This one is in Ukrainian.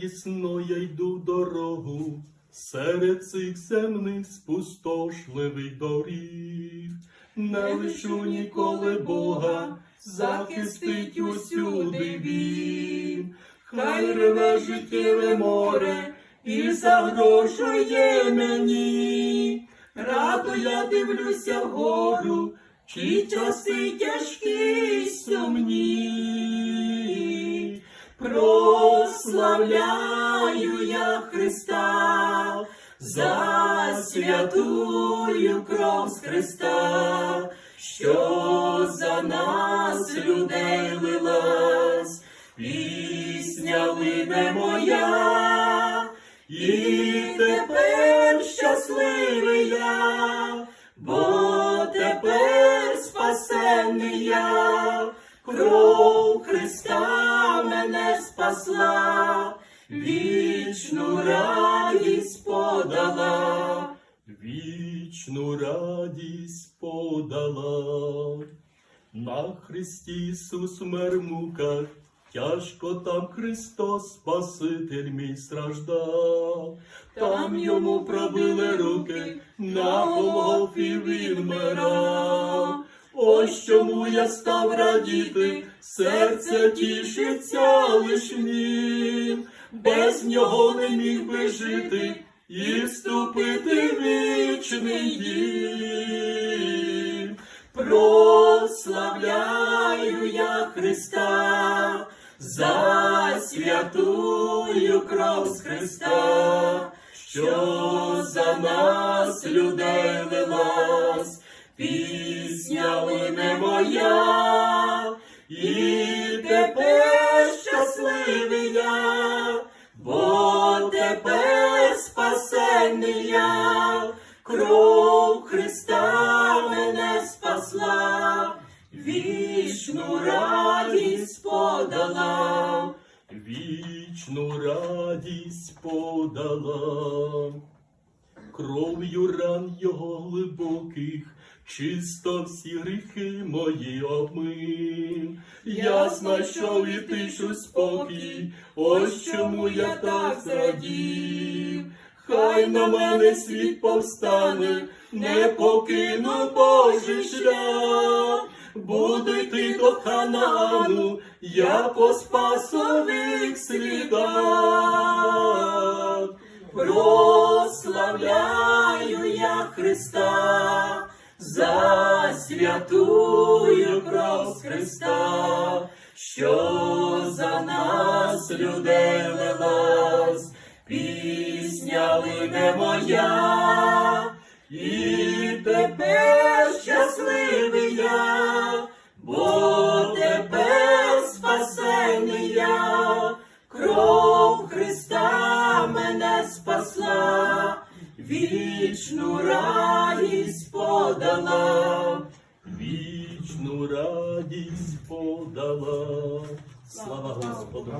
Дійсно, я йду дорогу серед цих земних спустошливих доріг. Не лишу ніколи Бога, захистить усюди він. Хай реве життєве море і загрожує мені. Радо я дивлюся вгору, чи часи тяжкі й сумні. Прославляю я Христа, за святую кров з Христа, що за нас людей лилась, пісня лине моя, і тепер щасливий я, бо тепер спасений я, кров Христа мене спасла, вічну радість подала, вічну радість подала. На Христі Ісус мер муках, тяжко там Христос Спаситель мій страждав, там йому пробили руки, на Голгофі він мирав. Ось чому я став радіти, серце тішиться лиш ним, без нього не міг би жити і вступити в вічний дім. Прославляю я Христа за святую кров з Христа, що за нас людей лилась, пісня лине моя, і бо спасення, кров Христа мене спасла, вічну радість подала, вічну радість подала. Кров'ю ран його глибоких, чисто всі гріхи мої обмив. Я знайшов і тишу спокій, ось чому я так зрадів. Хай на мене світ повстане, не покину Божий шлях. Буду йти до Ханаану, я по спасових слідах. Прославляю я Христа за святую кров Христа, що за нас людей лилась, пісня лине моя, і тепер щасливий я, вічну радість подала, вічну радість подала. Слава Господу!